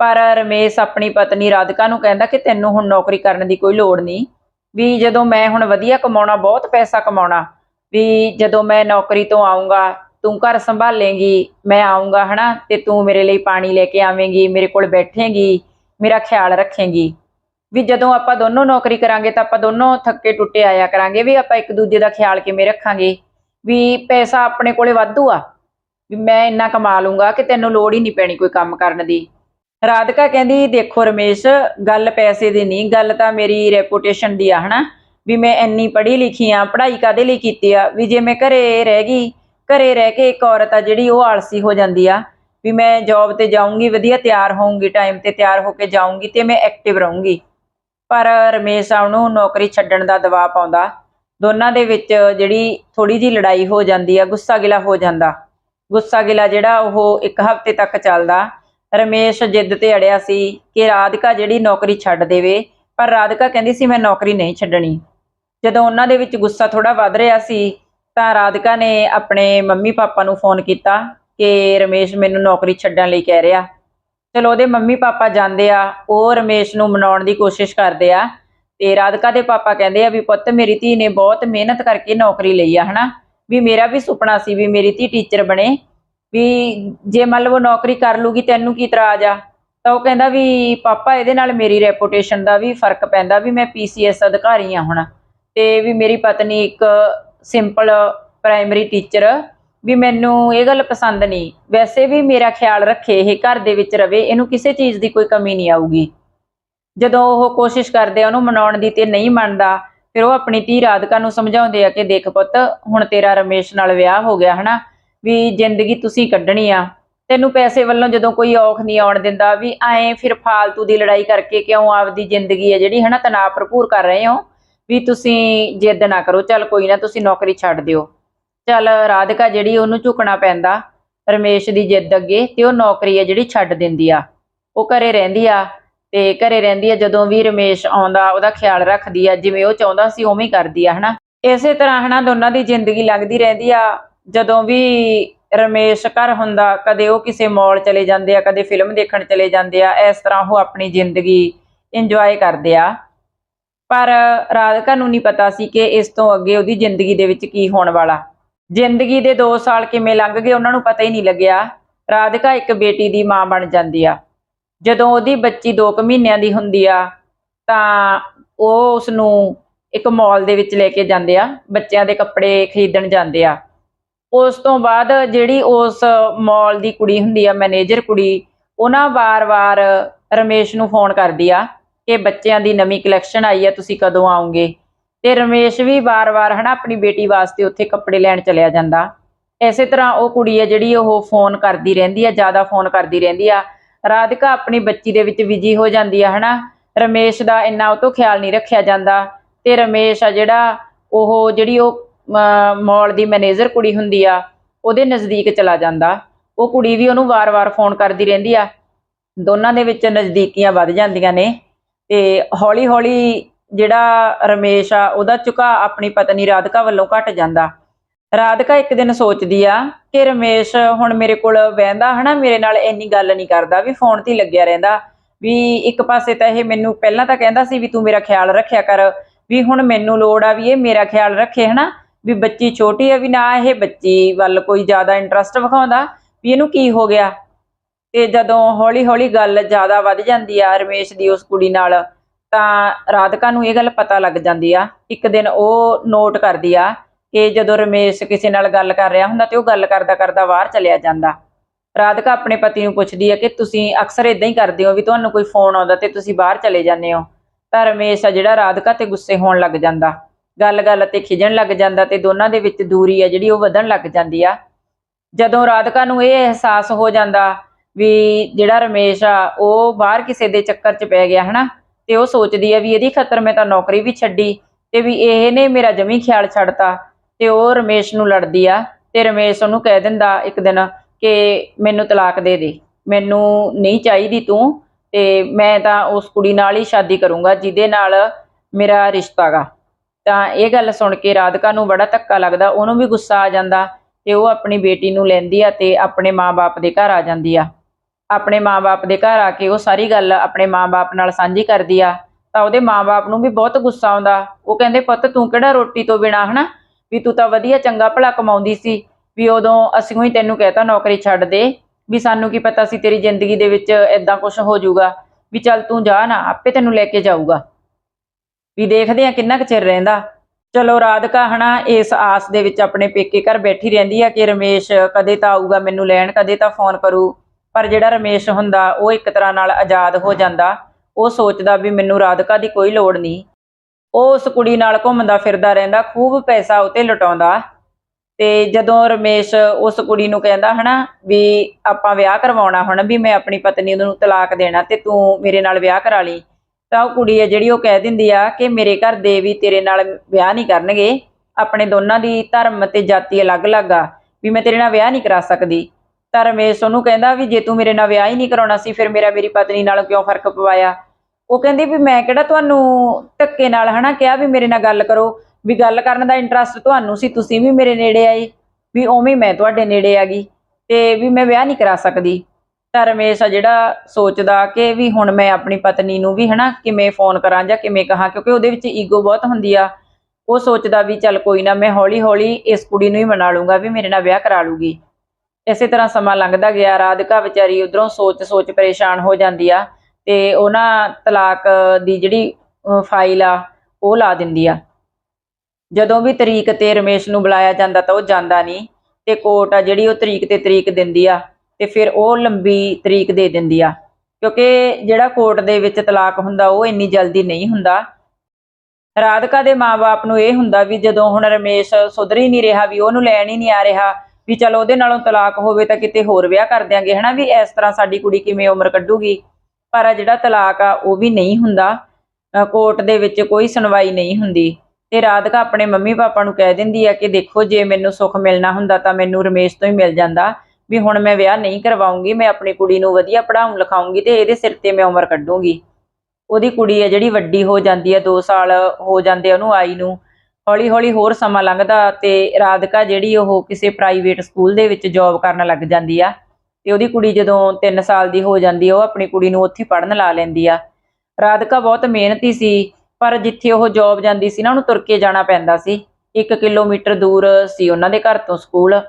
ਪਰ ਰਮੇਸ਼ ਆਪਣੀ ਪਤਨੀ ਰਾਧਿਕਾ ਨੂੰ ਕਹਿੰਦਾ ਕਿ ਤੈਨੂੰ ਹੁਣ ਨੌਕਰੀ ਕਰਨ ਦੀ ਕੋਈ ਲੋੜ ਨਹੀਂ, ਵੀ ਜਦੋਂ ਮੈਂ ਹੁਣ ਵਧੀਆ ਕਮਾਉਣਾ, ਬਹੁਤ ਪੈਸਾ ਕਮਾਉਣਾ, ਵੀ ਜਦੋਂ ਮੈਂ ਨੌਕਰੀ ਤੋਂ ਆਉਂਗਾ ਤੂੰ ਘਰ ਸੰਭਾਲੇਂਗੀ, ਮੈਂ ਆਉਂਗਾ ਹਨਾ, ਤੇ ਤੂੰ ਮੇਰੇ ਲਈ ਪਾਣੀ ਲੈ ਕੇ ਆਵੇਂਗੀ, ਮੇਰੇ ਕੋਲ ਬੈਠੇਂਗੀ, ਮੇਰਾ ਖਿਆਲ ਰੱਖੇਂਗੀ। ਵੀ ਜਦੋਂ ਆਪਾਂ ਦੋਨੋਂ ਨੌਕਰੀ ਕਰਾਂਗੇ ਤਾਂ ਆਪਾਂ ਦੋਨੋਂ ਥੱਕੇ ਟੁੱਟੇ ਆਇਆ ਕਰਾਂਗੇ, ਵੀ ਆਪਾਂ ਇੱਕ ਦੂਜੇ ਦਾ ਖਿਆਲ ਕਿਵੇਂ ਰੱਖਾਂਗੇ, ਵੀ ਪੈਸਾ ਆਪਣੇ ਕੋਲੇ ਵਾਧੂ ਆ, ਵੀ ਮੈਂ ਇੰਨਾ ਕਮਾ ਲੂੰਗਾ ਕਿ ਤੈਨੂੰ ਲੋੜ ਹੀ ਨਹੀਂ ਪੈਣੀ ਕੋਈ ਕੰਮ ਕਰਨ ਦੀ। ਰਾਧਿਕਾ ਕਹਿੰਦੀ, ਦੇਖੋ ਰਮੇਸ਼, ਗੱਲ ਪੈਸੇ ਦੀ ਨਹੀਂ, ਗੱਲ ਤਾਂ ਮੇਰੀ ਰੈਪੂਟੇਸ਼ਨ ਦੀ ਆ, ਹਨਾ? ਵੀ ਮੈਂ ਇੰਨੀ ਪੜ੍ਹੀ ਲਿਖੀ ਆ, ਪੜ੍ਹਾਈ ਕਾਦੇ ਲਈ ਕੀਤੀ ਆ? ਵੀ ਜੇ ਮੈਂ ਘਰੇ ਰਹਿ ਗਈ, ਘਰੇ ਰਹਿ ਕੇ ਇੱਕ ਔਰਤ ਆ ਜਿਹੜੀ ਉਹ ਆਲਸੀ ਹੋ ਜਾਂਦੀ ਆ, ਵੀ ਮੈਂ ਜੌਬ ਤੇ ਜਾਊਂਗੀ, ਵਧੀਆ ਤਿਆਰ ਹੋਊਂਗੀ ਟਾਈਮ ਤੇ ਤਿਆਰ ਹੋ ਕੇ ਜਾਊਂਗੀ ਤੇ ਮੈਂ ਐਕਟਿਵ ਰਹੂੰਗੀ। ਪਰ ਰਮੇਸ਼ ਆ, ਉਹਨੂੰ ਨੌਕਰੀ ਛੱਡਣ ਦਾ ਦਬਾਅ ਪਾਉਂਦਾ। ਦੋਨਾਂ ਦੇ ਵਿੱਚ ਜਿਹੜੀ ਥੋੜੀ ਜੀ ਲੜਾਈ ਹੋ ਜਾਂਦੀ ਆ, ਗੁੱਸਾ ਗਿਲਾ ਹੋ ਜਾਂਦਾ। ਗੁੱਸਾ ਗਿਲਾ ਜਿਹੜਾ ਉਹ ਇੱਕ ਹਫ਼ਤੇ ਤੱਕ ਚੱਲਦਾ। ਰਮੇਸ਼ ਜਿੱਦ ਤੇ ਅੜਿਆ ਸੀ ਕਿ ਰਾਧਿਕਾ ਜਿਹੜੀ ਨੌਕਰੀ ਛੱਡ ਦੇਵੇ, ਪਰ ਰਾਧਿਕਾ ਕਹਿੰਦੀ ਸੀ, ਮੈਂ ਨੌਕਰੀ ਨਹੀਂ ਛੱਡਣੀ। ਜਦੋਂ ਉਹਨਾਂ ਦੇ ਵਿੱਚ ਗੁੱਸਾ ਥੋੜਾ ਵੱਧ ਰਿਹਾ ਸੀ, ਤਾਂ ਰਾਧਿਕਾ ਨੇ ਆਪਣੇ ਮੰਮੀ ਪਾਪਾ ਨੂੰ ਫੋਨ ਕੀਤਾ ਕਿ, ਰਮੇਸ਼ ਮੈਨੂੰ ਨੌਕਰੀ ਛੱਡਣ ਲਈ ਕਹਿ ਰਿਹਾ। ਚਲੋ ਉਹਦੇ ਮੰਮੀ ਪਾਪਾ ਜਾਂਦੇ ਆ, ਉਹ ਰਮੇਸ਼ ਨੂੰ ਮਨਾਉਣ ਦੀ ਕੋਸ਼ਿਸ਼ ਕਰਦੇ ਆ ਤੇ ਰਾਧਿਕਾ ਦੇ ਪਾਪਾ ਕਹਿੰਦੇ ਆ ਵੀ, ਪੁੱਤ, ਮੇਰੀ ਧੀ ਨੇ ਬਹੁਤ ਮਿਹਨਤ ਕਰਕੇ ਨੌਕਰੀ ਲਈ ਆ, ਹਨਾ? ਵੀ ਮੇਰਾ ਵੀ ਸੁਪਨਾ ਸੀ ਵੀ ਮੇਰੀ ਧੀ ਟੀਚਰ ਬਣੇ ਵੀ ਜੇ ਮੰਨ ਲਓ ਉਹ ਨੌਕਰੀ ਕਰ ਲੂਗੀ ਤੈਨੂੰ ਕੀ ਇਤਰਾਜ਼ ਆ? ਤਾਂ ਉਹ ਕਹਿੰਦਾ ਵੀ ਪਾਪਾ, ਇਹਦੇ ਨਾਲ ਮੇਰੀ ਰੈਪੂਟੇਸ਼ਨ ਦਾ ਵੀ ਫ਼ਰਕ ਪੈਂਦਾ ਵੀ ਮੈਂ ਪੀਸੀਐਸ ਅਧਿਕਾਰੀ ਆ ਹੁਣ। ਤੇ ਵੀ ਮੇਰੀ ਪਤਨੀ ਇੱਕ ਸਿੰਪਲ ਪ੍ਰਾਇਮਰੀ ਟੀਚਰ ਵੀ ਮੈਨੂੰ ਇਹ ਗੱਲ ਪਸੰਦ ਨਹੀਂ। ਵੈਸੇ ਵੀ ਮੇਰਾ ਖਿਆਲ ਰੱਖੇ ਇਹ ਘਰ ਦੇ ਵਿੱਚ ਰਵੇ, ਇਹਨੂੰ ਕਿਸੇ ਚੀਜ਼ ਦੀ ਕੋਈ ਕਮੀ ਨਹੀਂ ਆਊਗੀ। ਜਦੋਂ ਉਹ ਕੋਸ਼ਿਸ਼ ਕਰਦੇ ਆ, ਉਹਨੂੰ ਮਨਾਉਣ ਦੀ ਤੇ ਨਹੀਂ ਮੰਨਦਾ, ਫਿਰ ਉਹ ਆਪਣੀ ਧੀ ਰਾਧਿਕਾ ਨੂੰ ਸਮਝਾਉਂਦੇ ਆ ਕਿ ਦੇਖ ਪੁੱਤ, ਹੁਣ ਤੇਰਾ ਰਮੇਸ਼ ਨਾਲ ਵਿਆਹ ਹੋ ਗਿਆ, ਹਨਾ? ਵੀ ਜ਼ਿੰਦਗੀ ਤੁਸੀਂ ਕੱਢਣੀ ਆ। ਤੈਨੂੰ ਪੈਸੇ ਵੱਲੋਂ ਜਦੋਂ ਕੋਈ ਔਖ ਨਹੀਂ ਆਉਣ ਦਿੰਦਾ ਵੀ ਐਂ ਫਿਰ ਫਾਲਤੂ ਦੀ ਲੜਾਈ ਕਰਕੇ ਕਿਉਂ ਆਪਦੀ ਜ਼ਿੰਦਗੀ ਹੈ ਜਿਹੜੀ ਹਨਾ ਤਣਾਅ ਭਰਪੂਰ ਕਰ ਰਹੇ ਹੋ? ਵੀ ਤੁਸੀਂ ਜਿੱਦ ਨਾ ਕਰੋ, ਚੱਲ ਕੋਈ ਨਾ ਤੁਸੀਂ ਨੌਕਰੀ ਛੱਡ ਦਿਓ। ਚੱਲ ਰਾਧਿਕਾ ਜਿਹੜੀ ਉਹਨੂੰ ਝੁਕਣਾ ਪੈਂਦਾ ਰਮੇਸ਼ ਦੀ ਜਿੱਦ ਅੱਗੇ ਤੇ ਉਹ ਨੌਕਰੀ ਹੈ ਜਿਹੜੀ ਛੱਡ ਦਿੰਦੀ ਆ। ਉਹ ਘਰੇ ਰਹਿੰਦੀ ਆ ਤੇ ਘਰੇ ਰਹਿੰਦੀ ਆ ਜਦੋਂ ਵੀ ਰਮੇਸ਼ ਆਉਂਦਾ, ਉਹਦਾ ਖਿਆਲ ਰੱਖਦੀ ਆ, ਜਿਵੇਂ ਉਹ ਚਾਹੁੰਦਾ ਸੀ ਉਵੇਂ ਹੀ ਕਰਦੀ ਆ ਹਨਾ। ਇਸੇ ਤਰ੍ਹਾਂ ਹਨਾ ਦੋਨਾਂ ਦੀ ਜ਼ਿੰਦਗੀ ਲੱਗਦੀ ਰਹਿੰਦੀ ਆ। ਜਦੋਂ ਵੀ ਰਮੇਸ਼ ਘਰ ਹੁੰਦਾ, ਕਦੇ ਉਹ ਕਿਸੇ ਮਾਲ ਚਲੇ ਜਾਂਦੇ ਆ, ਕਦੇ ਫਿਲਮ ਦੇਖਣ ਚਲੇ ਜਾਂਦੇ ਆ, ਇਸ ਤਰ੍ਹਾਂ ਉਹ ਆਪਣੀ ਜ਼ਿੰਦਗੀ ਇੰਜੋਏ ਕਰਦੇ ਆ। ਪਰ ਰਾਧਿਕਾ ਨੂੰ ਨਹੀਂ ਪਤਾ ਸੀ ਕਿ ਇਸ ਤੋਂ ਅੱਗੇ ਉਹਦੀ ਜ਼ਿੰਦਗੀ ਦੇ ਵਿੱਚ ਕੀ ਹੋਣ ਵਾਲਾ। ਜ਼ਿੰਦਗੀ ਦੇ 2 ਸਾਲ ਕਿਵੇਂ ਲੰਘ ਗਏ ਉਹਨਾਂ ਨੂੰ ਪਤਾ ਹੀ ਨਹੀਂ ਲੱਗਿਆ। ਰਾਧਿਕਾ ਇੱਕ ਬੇਟੀ ਦੀ ਮਾਂ ਬਣ ਜਾਂਦੀ ਆ। ਜਦੋਂ ਉਹਦੀ ਬੱਚੀ 2 ਕੁ ਮਹੀਨਿਆਂ ਦੀ ਹੁੰਦੀ ਆ, ਤਾਂ ਉਹ ਉਸ ਨੂੰ ਇੱਕ ਮਾਲ ਦੇ ਵਿੱਚ ਲੈ ਕੇ ਜਾਂਦੇ ਆ, ਬੱਚਿਆਂ ਦੇ ਕੱਪੜੇ ਖਰੀਦਣ ਜਾਂਦੇ ਆ। ਉਸ ਤੋਂ ਬਾਅਦ ਜਿਹੜੀ ਉਸ ਮਾਲ ਦੀ ਕੁੜੀ ਹੁੰਦੀ ਆ, ਮੈਨੇਜਰ ਕੁੜੀ, ਉਹਨਾਂ ਵਾਰ-ਵਾਰ ਰਮੇਸ਼ ਨੂੰ ਫੋਨ ਕਰਦੀ ਆ ਕਿ ਬੱਚਿਆਂ ਦੀ ਨਵੀਂ ਕਲੈਕਸ਼ਨ ਆਈ ਆ, ਤੁਸੀਂ ਕਦੋਂ ਆਉਂਗੇ ਤੇ ਰਮੇਸ਼ ਵੀ ਵਾਰ-ਵਾਰ ਹਨਾ ਆਪਣੀ ਬੇਟੀ ਵਾਸਤੇ ਉੱਥੇ ਕੱਪੜੇ ਲੈਣ ਚਲਿਆ ਜਾਂਦਾ। ਇਸੇ ਤਰ੍ਹਾਂ ਉਹ ਕੁੜੀ ਆ ਜਿਹੜੀ ਉਹ ਫੋਨ ਕਰਦੀ ਰਹਿੰਦੀ ਆ, ਜ਼ਿਆਦਾ ਫੋਨ ਕਰਦੀ ਰਹਿੰਦੀ ਆ। ਰਾਧਿਕਾ ਆਪਣੀ ਬੱਚੀ ਦੇ ਵਿੱਚ ਬਿਜ਼ੀ ਹੋ ਜਾਂਦੀ ਆ ਹਨਾ। ਰਮੇਸ਼ ਦਾ ਇੰਨਾ ਉਹ ਤੋਂ ਖਿਆਲ ਨਹੀਂ ਰੱਖਿਆ ਜਾਂਦਾ। ਤੇ ਰਮੇਸ਼ ਆ ਜਿਹੜਾ ਉਹ ਜਿਹੜੀ ਉਹ ਮਾਲ ਦੀ ਮੈਨੇਜਰ ਕੁੜੀ ਹੁੰਦੀ ਆ, ਉਹਦੇ ਨਜ਼ਦੀਕ ਚਲਾ ਜਾਂਦਾ। ਉਹ ਕੁੜੀ ਵੀ ਉਹਨੂੰ ਵਾਰ-ਵਾਰ ਫੋਨ ਕਰਦੀ ਰਹਿੰਦੀ ਆ। ਦੋਨਾਂ ਦੇ ਵਿੱਚ ਨਜ਼ਦੀਕੀਆਂ ਵੱਧ ਜਾਂਦੀਆਂ ਨੇ। ਤੇ ਹੌਲੀ ਹੌਲੀ ਜਿਹੜਾ ਰਮੇਸ਼ ਆ, ਉਹਦਾ ਝੁਕਾ ਆਪਣੀ ਪਤਨੀ ਰਾਧਿਕਾ ਵੱਲੋਂ ਘਟ ਜਾਂਦਾ। ਰਾਧਿਕਾ ਇੱਕ ਦਿਨ ਸੋਚਦੀ ਆ ਕਿ ਰਮੇਸ਼ ਹੁਣ ਮੇਰੇ ਕੋਲ ਬਹਿੰਦਾ ਹਨਾ, ਮੇਰੇ ਨਾਲ ਇੰਨੀ ਗੱਲ ਨਹੀਂ ਕਰਦਾ, ਵੀ ਫੋਨ ਤੇ ਲੱਗਿਆ ਰਹਿੰਦਾ। ਵੀ ਇੱਕ ਪਾਸੇ ਤਾਂ ਇਹ ਮੈਨੂੰ ਪਹਿਲਾਂ ਤਾਂ ਕਹਿੰਦਾ ਸੀ ਵੀ ਤੂੰ ਮੇਰਾ ਖਿਆਲ ਰੱਖਿਆ ਕਰ, ਵੀ ਹੁਣ ਮੈਨੂੰ ਲੋੜ ਆ ਵੀ ਇਹ ਮੇਰਾ ਖਿਆਲ ਰੱਖੇ ਹਨਾ। ਵੀ ਬੱਚੀ ਛੋਟੀ ਆ ਵੀ ਨਾ ਇਹ ਬੱਚੀ ਵੱਲ ਕੋਈ ਜ਼ਿਆਦਾ ਇੰਟਰਸਟ ਵਿਖਾਉਂਦਾ, ਵੀ ਇਹਨੂੰ ਕੀ ਹੋ ਗਿਆ? ਤੇ ਜਦੋਂ ਹੌਲੀ ਹੌਲੀ ਗੱਲ ਜ਼ਿਆਦਾ ਵੱਧ ਜਾਂਦੀ ਆ ਰਮੇਸ਼ ਦੀ ਉਸ ਕੁੜੀ ਨਾਲ, ਤਾਂ ਰਾਧਿਕਾ ਨੂੰ ਇਹ ਗੱਲ ਪਤਾ ਲੱਗ ਜਾਂਦੀ ਆ। ਇੱਕ ਦਿਨ ਉਹ ਨੋਟ ਕਰਦੀ ਆ ਕਿ ਜਦੋਂ ਰਮੇਸ਼ ਕਿਸੇ ਨਾਲ ਗੱਲ ਕਰ ਰਿਹਾ ਹੁੰਦਾ ਤੇ ਉਹ ਗੱਲ ਕਰਦਾ ਕਰਦਾ ਬਾਹਰ ਚਲਿਆ ਜਾਂਦਾ। ਰਾਧਿਕਾ ਆਪਣੇ ਪਤੀ ਨੂੰ ਪੁੱਛਦੀ ਆ ਕਿ ਤੁਸੀਂ ਅਕਸਰ ਇਦਾਂ ਹੀ ਕਰਦੇ ਹੋ ਵੀ ਤੁਹਾਨੂੰ ਕੋਈ ਫੋਨ ਆਉਂਦਾ ਤੇ ਤੁਸੀਂ ਬਾਹਰ ਚਲੇ ਜਾਂਦੇ ਹੋ? ਤਾਂ ਰਮੇਸ਼ ਆ ਜਿਹੜਾ ਰਾਧਿਕਾ ਤੇ ਗੁੱਸੇ ਹੋਣ ਲੱਗ ਜਾਂਦਾ। ਗੱਲ-ਗੱਲ ਤੇ ਖਿਜਣ ਲੱਗ ਜਾਂਦਾ ਤੇ ਦੋਨਾਂ ਦੇ ਵਿੱਚ ਦੂਰੀ ਆ ਜਿਹੜੀ ਉਹ ਵਧਣ ਲੱਗ ਜਾਂਦੀ ਆ। ਜਦੋਂ ਰਾਧਿਕਾ ਨੂੰ ਇਹ ਅਹਿਸਾਸ ਹੋ ਜਾਂਦਾ ਵੀ ਜਿਹੜਾ ਰਮੇਸ਼ ਆ, ਉਹ ਬਾਹਰ ਕਿਸੇ ਦੇ ਚੱਕਰ 'ਚ ਪੈ ਗਿਆ, ਹਨਾ? ਤੇ ਉਹ ਸੋਚਦੀ ਆ ਵੀ ਇਹਦੀ ਖਤਰ ਮੈਂ ਤਾਂ ਨੌਕਰੀ ਵੀ ਛੱਡੀ ਤੇ ਵੀ ਇਹ ਨੇ ਮੇਰਾ ਜਮੀ ਖਿਆਲ ਛੱਡਤਾ ਤੇ ਉਹ ਰਮੇਸ਼ ਨੂੰ ਲੜਦੀ ਆ ਤੇ ਰਮੇਸ਼ ਉਹਨੂੰ ਕਹਿ ਦਿੰਦਾ ਇੱਕ ਦਿਨ ਕਿ ਮੈਨੂੰ ਤਲਾਕ ਦੇ ਦੇ, ਮੈਨੂੰ ਨਹੀਂ ਚਾਹੀਦੀ ਤੂੰ ਤੇ ਮੈਂ ਤਾਂ ਉਸ ਕੁੜੀ ਨਾਲ ਹੀ ਸ਼ਾਦੀ ਕਰੂੰਗਾ ਜਿਹਦੇ ਨਾਲ ਮੇਰਾ ਰਿਸ਼ਤਾ ਗਾ। ਤਾਂ ਇਹ ਗੱਲ ਸੁਣ ਕੇ ਰਾਧਿਕਾ ਨੂੰ ਬੜਾ ਧੱਕਾ ਲੱਗਦਾ, ਉਹਨੂੰ ਵੀ ਗੁੱਸਾ ਆ ਜਾਂਦਾ ਤੇ ਉਹ ਆਪਣੀ ਬੇਟੀ ਨੂੰ ਲੈਂਦੀ ਆ ਤੇ ਆਪਣੇ ਮਾਪੇ ਦੇ ਘਰ ਆ ਜਾਂਦੀ ਆ। ਆਪਣੇ ਮਾਪੇ ਦੇ ਘਰ ਆ ਕੇ ਉਹ ਸਾਰੀ ਗੱਲ ਆਪਣੇ ਮਾਪੇ ਨਾਲ ਸਾਂਝੀ ਕਰਦੀ ਆ, ਤਾਂ ਉਹਦੇ ਮਾਪੇ ਨੂੰ ਵੀ ਬਹੁਤ ਗੁੱਸਾ ਆਉਂਦਾ। ਉਹ ਕਹਿੰਦੇ, ਪੁੱਤ, ਤੂੰ ਕਿਹੜਾ ਰੋਟੀ ਤੋਂ ਬਿਨਾ, ਹਨਾ? ਵੀ ਤੂੰ ਤਾਂ ਵਧੀਆ ਚੰਗਾ ਭਲਾ ਕਮਾਉਂਦੀ ਸੀ, ਵੀ ਉਦੋਂ ਅਸੀਂ ਹੀ ਤੈਨੂੰ ਕਹਿਤਾ ਨੌਕਰੀ ਛੱਡ ਦੇ, ਵੀ ਸਾਨੂੰ ਕੀ ਪਤਾ ਸੀ ਤੇਰੀ ਜ਼ਿੰਦਗੀ ਦੇ ਵਿੱਚ ਇਦਾਂ ਕੁਝ ਹੋ ਜਾਊਗਾ, ਵੀ ਚੱਲ ਤੂੰ ਜਾ ਨਾ, ਆਪੇ ਤੈਨੂੰ ਲੈ ਕੇ ਜਾਊਗਾ। ਵੀ ਦੇਖਦੇ ਆ ਕਿੰਨਾ ਕੁ ਚਿਰ ਰਹਿੰਦਾ। ਚਲੋ ਰਾਧਿਕਾ ਹਨਾ, ਇਸ ਆਸ ਦੇ ਵਿੱਚ ਆਪਣੇ ਪੇਕੇ ਘਰ ਬੈਠੀ ਰਹਿੰਦੀ ਆ ਕਿ ਰਮੇਸ਼ ਕਦੇ ਤਾਂ ਆਊਗਾ ਮੈਨੂੰ ਲੈਣ, ਕਦੇ ਤਾਂ ਫੋਨ ਕਰੂ। ਪਰ ਜਿਹੜਾ ਰਮੇਸ਼ ਹੁੰਦਾ, ਉਹ ਇੱਕ ਤਰ੍ਹਾਂ ਨਾਲ ਆਜ਼ਾਦ ਹੋ ਜਾਂਦਾ। ਉਹ ਸੋਚਦਾ ਵੀ ਮੈਨੂੰ ਰਾਧਕਾ ਦੀ ਕੋਈ ਲੋੜ ਨਹੀਂ। ਉਹ ਉਸ ਕੁੜੀ ਨਾਲ ਘੁੰਮਦਾ ਫਿਰਦਾ ਰਹਿੰਦਾ, ਖੂਬ ਪੈਸਾ ਉਤੇ ਲਟਾਉਂਦਾ। ਤੇ ਜਦੋਂ ਰਮੇਸ਼ ਉਸ ਕੁੜੀ ਨੂੰ ਕਹਿੰਦਾ ਹਨਾ ਵੀ ਆਪਾਂ ਵਿਆਹ ਕਰਵਾਉਣਾ ਹੁਣ, ਵੀ ਮੈਂ ਆਪਣੀ ਪਤਨੀ ਨੂੰ ਤਲਾਕ ਦੇਣਾ ਤੇ ਤੂੰ ਮੇਰੇ ਨਾਲ ਵਿਆਹ ਕਰਾ ਲਈ। ਤਾਂ ਉਹ ਕੁੜੀ ਹੈ ਜਿਹੜੀ ਉਹ ਕਹਿ ਦਿੰਦੀ ਆ ਕਿ ਮੇਰੇ ਘਰ ਦੇ ਵੀ ਤੇਰੇ ਨਾਲ ਵਿਆਹ ਨਹੀਂ ਕਰਨਗੇ। ਆਪਣੇ ਦੋਨਾਂ ਦੀ ਧਰਮ ਤੇ ਜਾਤੀ ਅਲੱਗ-ਅਲੱਗ ਆ, ਵੀ ਮੈਂ ਤੇਰੇ ਨਾਲ ਵਿਆਹ ਨਹੀਂ ਕਰਾ ਸਕਦੀ। ਤਾਂ ਰਮੇਸ਼ ਉਹਨੂੰ ਕਹਿੰਦਾ ਵੀ ਜੇ ਤੂੰ ਮੇਰੇ ਨਾਲ ਵਿਆਹ ਹੀ ਨਹੀਂ ਕਰਾਉਣਾ ਸੀ, ਫਿਰ ਮੇਰਾ ਮੇਰੀ ਪਤਨੀ ਨਾਲ ਕਿਉਂ ਫ਼ਰਕ ਪਵਾਇਆ? ਉਹ ਕਹਿੰਦੀ ਵੀ ਮੈਂ ਕਿਹੜਾ ਤੁਹਾਨੂੰ ਧੱਕੇ ਨਾਲ ਹਨਾ ਕਿਹਾ ਵੀ ਮੇਰੇ ਨਾਲ ਗੱਲ ਕਰੋ, ਵੀ ਗੱਲ ਕਰਨ ਦਾ ਇੰਟਰਸਟ ਤੁਹਾਨੂੰ ਸੀ, ਤੁਸੀਂ ਵੀ ਮੇਰੇ ਨੇੜੇ ਆਏ, ਵੀ ਉਵੇਂ ਮੈਂ ਤੁਹਾਡੇ ਨੇੜੇ ਆ ਗਈ ਤੇ ਵੀ ਮੈਂ ਵਿਆਹ ਨਹੀਂ ਕਰਾ ਸਕਦੀ। ਤਾਂ ਰਮੇਸ਼ ਆ ਜਿਹੜਾ ਸੋਚਦਾ ਕਿ ਵੀ ਹੁਣ ਮੈਂ ਆਪਣੀ ਪਤਨੀ ਨੂੰ ਵੀ ਹਨਾ ਕਿਵੇਂ ਫੋਨ ਕਰਾਂ ਜਾਂ ਕਿਵੇਂ ਕਹਾਂ, ਕਿਉਂਕਿ ਉਹਦੇ ਵਿੱਚ ਈਗੋ ਬਹੁਤ ਹੁੰਦੀ ਆ। ਉਹ ਸੋਚਦਾ ਵੀ ਚੱਲ ਕੋਈ ਨਾ, ਮੈਂ ਹੌਲੀ ਹੌਲੀ ਇਸ ਕੁੜੀ ਨੂੰ ਹੀ ਮਨਾ ਲੂੰਗਾ ਵੀ ਮੇਰੇ ਨਾਲ ਵਿਆਹ ਕਰਾ ਲੂਗੀ ਇਸੇ ਤਰ੍ਹਾਂ ਸਮਾਂ ਲੰਘਦਾ ਗਿਆ, ਰਾਧਿਕਾ ਵਿਚਾਰੀ ਉਧਰੋਂ ਸੋਚ ਸੋਚ ਪਰੇਸ਼ਾਨ ਹੋ ਜਾਂਦੀ ਆ ਤੇ ਉਹਨਾਂ ਤਲਾਕ ਦੀ ਜਿਹੜੀ ਫਾਈਲ ਆ, ਉਹ ਲਾ ਦਿੰਦੀ ਆ। ਜਦੋਂ ਵੀ ਤਰੀਕ ਤੇ ਰਮੇਸ਼ ਨੂੰ ਬੁਲਾਇਆ ਜਾਂਦਾ ਤਾਂ ਉਹ ਜਾਂਦਾ ਨਹੀਂ ਤੇ ਕੋਰਟ ਆ ਜਿਹੜੀ ਉਹ ਤਰੀਕ ਤੇ ਤਰੀਕ ਦਿੰਦੀ ਆ। ਤੇ ਫਿਰ ਉਹ ਲੰਬੀ ਤਰੀਕ ਦੇ ਦਿੰਦੀ ਆ। ਕਿਉਂਕਿ ਜਿਹੜਾ ਕੋਰਟ ਦੇ ਵਿੱਚ ਤਲਾਕ ਹੁੰਦਾ, ਉਹ ਇੰਨੀ ਜਲਦੀ ਨਹੀਂ ਹੁੰਦਾ। ਰਾਧਿਕਾ ਦੇ ਮਾਪੇ ਨੂੰ ਇਹ ਹੁੰਦਾ ਵੀ ਜਦੋਂ ਹੁਣ ਰਮੇਸ਼ ਸੁਧਰ ਹੀ ਨਹੀਂ ਰਿਹਾ, ਵੀ ਉਹਨੂੰ ਲੈਣ ਹੀ ਨਹੀਂ ਆ ਰਿਹਾ, ਵੀ ਚਲੋ ਉਹਦੇ ਨਾਲੋਂ ਤਲਾਕ ਹੋਵੇ ਤਾਂ ਕਿਤੇ ਹੋਰ ਵਿਆਹ ਕਰ ਦਿਆਂਗੇ, ਹਨਾ? ਵੀ ਇਸ ਤਰ੍ਹਾਂ ਸਾਡੀ ਕੁੜੀ ਕਿਵੇਂ ਉਮਰ ਕੱਢੂਗੀ? ਪਰ ਜਿਹੜਾ ਤਲਾਕ ਆ, ਉਹ ਵੀ ਨਹੀਂ ਹੁੰਦਾ। ਕੋਰਟ ਦੇ ਵਿੱਚ ਕੋਈ ਸੁਣਵਾਈ ਨਹੀਂ ਹੁੰਦੀ। ਤੇ ਰਾਧਿਕਾ ਆਪਣੇ ਮੰਮੀ ਪਾਪਾ ਨੂੰ ਕਹਿ ਦਿੰਦੀ ਆ ਕਿ ਦੇਖੋ, ਜੇ ਮੈਨੂੰ ਸੁੱਖ ਮਿਲਣਾ ਹੁੰਦਾ ਤਾਂ ਮੈਨੂੰ ਰਮੇਸ਼ ਤੋਂ ਹੀ ਮਿਲ ਜਾਂਦਾ। ਵੀ ਹੁਣ ਮੈਂ ਵਿਆਹ ਨਹੀਂ ਕਰਵਾਉਂਗੀ, ਮੈਂ ਆਪਣੀ ਕੁੜੀ ਨੂੰ ਵਧੀਆ ਪੜ੍ਹਾਉਣ ਲਿਖਾਉਂਗੀ ਤੇ ਇਹਦੇ ਸਿਰ ਤੇ ਮੈਂ ਉਮਰ ਕੱਢੂੰਗੀ। ਉਹਦੀ ਕੁੜੀ ਹੈ ਜਿਹੜੀ ਵੱਡੀ ਹੋ ਜਾਂਦੀ ਹੈ 2 ਸਾਲ ਹੋ ਜਾਂਦੇ ਆ ਉਹਨੂੰ ਆਈ ਨੂੰ। ਹੌਲੀ ਹੌਲੀ ਹੋਰ ਸਮਾਂ ਲੰਘਦਾ ਤੇ ਰਾਧਿਕਾ ਜਿਹੜੀ ਉਹ ਕਿਸੇ ਪ੍ਰਾਈਵੇਟ ਸਕੂਲ ਦੇ ਵਿੱਚ ਜੌਬ ਕਰਨ ਲੱਗ ਜਾਂਦੀ ਆ ਤੇ ਉਹਦੀ ਕੁੜੀ ਜਦੋਂ 3 ਸਾਲ ਦੀ ਹੋ ਜਾਂਦੀ ਆ, ਉਹ ਆਪਣੀ ਕੁੜੀ ਨੂੰ ਉੱਥੇ ਪੜ੍ਹਨ ਲਾ ਲੈਂਦੀ ਆ। ਰਾਧਿਕਾ ਬਹੁਤ ਮਿਹਨਤੀ ਸੀ, ਪਰ ਜਿੱਥੇ ਉਹ ਜੌਬ ਜਾਂਦੀ ਸੀ ਨਾ, ਉਹਨੂੰ ਤੁਰ ਕੇ ਜਾਣਾ ਪੈਂਦਾ ਸੀ। 1 ਕਿਲੋਮੀਟਰ ਦੂਰ ਸੀ ਉਹਨਾਂ ਦੇ ਘਰ ਤੋਂ ਸਕੂਲ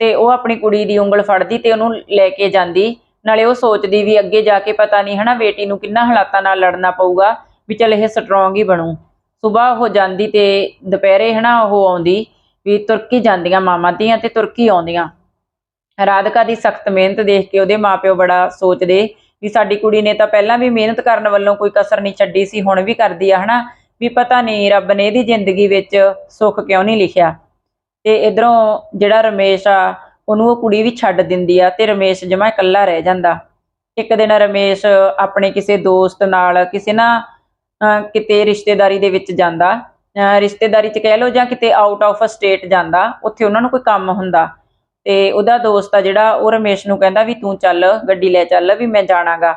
ਤੇ ਉਹ ਆਪਣੀ ਕੁੜੀ ਦੀ ਉਂਗਲ ਫੜਦੀ ਤੇ ਉਹਨੂੰ ਲੈ ਕੇ ਜਾਂਦੀ। ਨਾਲੇ ਉਹ ਸੋਚਦੀ ਵੀ ਅੱਗੇ ਜਾ ਕੇ ਪਤਾ ਨਹੀਂ ਹਨਾ ਬੇਟੀ ਨੂੰ ਕਿੰਨਾ ਹਾਲਾਤਾਂ ਨਾਲ ਲੜਨਾ ਪਊਗਾ ਵੀ ਚੱਲ ਇਹ ਸਟਰੋਂਗ ਹੀ ਬਣੂ। ਸਵੇਰ ਉਹ ਜਾਂਦੀ ਤੇ ਦੁਪਹਿਰੇ ਹਨਾ ਉਹ ਆਉਂਦੀ ਵੀ ਤੁਰਕੀ ਜਾਂਦੀਆਂ ਮਾਮਾ ਧੀਆਂ ਤੇ ਤੁਰਕੀ ਆਉਂਦੀਆਂ। ਰਾਧਿਕਾ ਦੀ ਸਖਤ ਮਿਹਨਤ ਦੇਖ ਕੇ ਉਹਦੇ ਮਾਪਿਓ ਬੜਾ ਸੋਚਦੇ ਵੀ ਸਾਡੀ ਕੁੜੀ ਨੇ ਤਾਂ ਪਹਿਲਾਂ ਵੀ ਮਿਹਨਤ ਕਰਨ ਵੱਲੋਂ ਕੋਈ ਕਸਰ ਨਹੀਂ ਛੱਡੀ ਸੀ, ਹੁਣ ਵੀ ਕਰਦੀ ਆ ਹਨਾ। ਵੀ ਪਤਾ ਨਹੀਂ ਰੱਬ ਨੇ ਇਹਦੀ ਜ਼ਿੰਦਗੀ ਵਿੱਚ ਸੁੱਖ ਕਿਉਂ ਨਹੀਂ ਲਿਖਿਆ। ਤੇ ਇਧਰੋਂ ਜਿਹੜਾ ਰਮੇਸ਼ ਆ, ਉਹਨੂੰ ਉਹ ਕੁੜੀ ਵੀ ਛੱਡ ਦਿੰਦੀ ਆ ਤੇ ਰਮੇਸ਼ ਜਮਾ ਇਕੱਲਾ ਰਹਿ ਜਾਂਦਾ। ਇੱਕ ਦਿਨ ਰਮੇਸ਼ ਆਪਣੇ ਕਿਸੇ ਦੋਸਤ ਨਾਲ ਕਿਸੇ ਨਾ ਕਿਤੇ ਰਿਸ਼ਤੇਦਾਰੀ ਦੇ ਵਿੱਚ ਜਾਂਦਾ। ਰਿਸ਼ਤੇਦਾਰੀ ਚ ਕਹਿ ਲਓ ਜਾਂ ਕਿਤੇ ਆਊਟ ਆਫ ਸਟੇਟ ਜਾਂਦਾ, ਉੱਥੇ ਉਹਨਾਂ ਨੂੰ ਕੋਈ ਕੰਮ ਹੁੰਦਾ। ਤੇ ਉਹਦਾ ਦੋਸਤ ਆ ਜਿਹੜਾ, ਉਹ ਰਮੇਸ਼ ਨੂੰ ਕਹਿੰਦਾ ਵੀ ਤੂੰ ਚੱਲ, ਗੱਡੀ ਲੈ ਚੱਲ, ਵੀ ਮੈਂ ਜਾਣਾਗਾ।